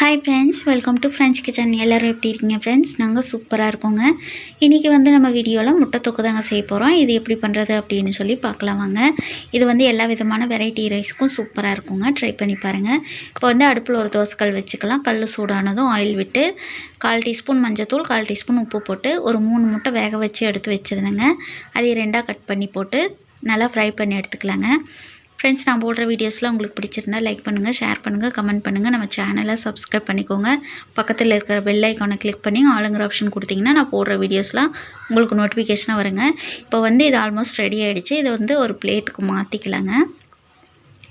Hi friends welcome to French kitchen எல்லோரும் எப்படி இருக்கீங்க ஃப்ரெண்ட்ஸ் நாங்கள் சூப்பராக இருக்கோங்க. இன்றைக்கி வந்து நம்ம வீடியோவில் முட்டை தொக்கு தாங்க செய்ய போகிறோம் இது எப்படி பண்ணுறது அப்படின்னு சொல்லி பார்க்கலாம் வாங்க. இது வந்து எல்லா விதமான வெரைட்டி ரைஸ்க்கும் சூப்பராக இருக்குங்க. ட்ரை பண்ணி பாருங்கள் இப்போ வந்து அடுப்பில் ஒரு தோசைக்கல் வச்சுக்கலாம். கல் சூடானதும் ஆயில் விட்டு கால் டீஸ்பூன் மஞ்சத்தூள் கால் டீஸ்பூன் உப்பு போட்டு ஒரு மூணு முட்டை வேக வச்சு எடுத்து வச்சுருந்தேங்க. அதை ரெண்டாக கட் பண்ணி போட்டு நல்லா ஃப்ரை பண்ணி எடுத்துக்கலாங்க. ஃப்ரெண்ட்ஸ் நான் போடுற வீடியோஸ்லாம் உங்களுக்கு பிடிச்சிருந்தா லைக் பண்ணுங்கள் ஷேர் பண்ணுங்கள் கமெண்ட் பண்ணுங்கள் நம்ம சேனலை சப்ஸ்கிரைப் பண்ணிக்கோங்க. பக்கத்தில் இருக்கிற பெல் ஐக்கானை கிளிக் பண்ணி ஆளுங்கிற ஆப்ஷன் கொடுத்தீங்கன்னா நான் போடுற வீடியோஸ்லாம் உங்களுக்கு நோட்டிஃபிகேஷனாக வருங்க. இப்போ வந்து இது ஆல்மோஸ்ட் ரெடி ஆகிடுச்சு இதை வந்து ஒரு பிளேட்டுக்கு மாற்றிக்கலாங்க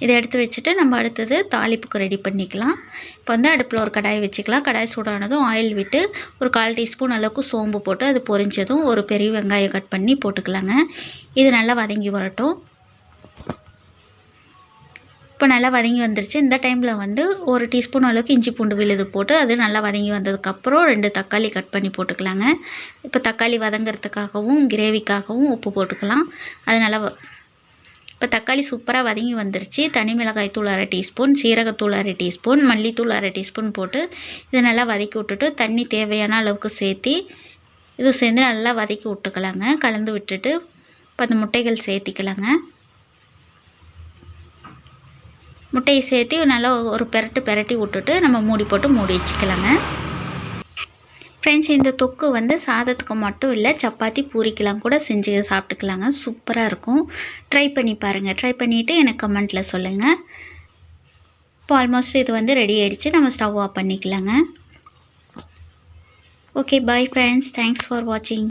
இதை எடுத்து வச்சுட்டு நம்ம அடுத்தது தாளிப்புக்கு ரெடி பண்ணிக்கலாம். இப்போ வந்து அடுப்பில் ஒரு கடாய் வச்சுக்கலாம். கடாய் சூடானதும் ஆயில் விட்டு ஒரு கால் டீஸ்பூன் அளவுக்கு சோம்பு போட்டு அது பொரிஞ்சதும் ஒரு பெரிய வெங்காயம் கட் பண்ணி போட்டுக்கலாங்க. இது நல்லா வதங்கி வரட்டும். இப்போ நல்லா வதங்கி வந்துருச்சு. இந்த டைமில் வந்து ஒரு டீஸ்பூன் அளவுக்கு இஞ்சி பூண்டு விழுது போட்டு அது நல்லா வதங்கி வந்ததுக்கப்புறம் ரெண்டு தக்காளி கட் பண்ணி போட்டுக்கலாங்க. இப்போ தக்காளி வதங்கிறதுக்காகவும் கிரேவிக்காகவும் உப்பு போட்டுக்கலாம். அது நல்லா இப்போ தக்காளி சூப்பராக வதங்கி வந்துருச்சு. தனி மிளகாய் தூள் அரை டீஸ்பூன் சீரகத்தூள் அரை டீஸ்பூன் மல்லித்தூள் அரை டீஸ்பூன் போட்டு இதை நல்லா வதக்கி விட்டுட்டு தண்ணி தேவையான அளவுக்கு சேர்த்தி இது சேர்ந்து நல்லா வதக்கி விட்டுக்கலாங்க. கலந்து விட்டுட்டு இப்போ அந்த முட்டைகள் சேர்த்திக்கலாங்க. முட்டையை சேர்த்து நல்லா ஒரு பெரட்டு பெரட்டி விட்டுட்டு நம்ம மூடி போட்டு மூடி வச்சுக்கலாங்க. ஃப்ரெண்ட்ஸ் இந்த தொக்கு வந்து சாதத்துக்கு மட்டும் இல்லை சப்பாத்தி பூரிக்கெலாம் கூட செஞ்சு சாப்பிட்டுக்கலாங்க. சூப்பராக இருக்கும். ட்ரை பண்ணி பாருங்கள் ட்ரை பண்ணிவிட்டு எனக்கு கமெண்ட்டில் சொல்லுங்கள் இப்போ ஆல்மோஸ்ட் இது வந்து ரெடி ஆகிடுச்சு நம்ம ஸ்டவ் ஆஃப் பண்ணிக்கலாங்க. Okay bye friends thanks for வாட்சிங்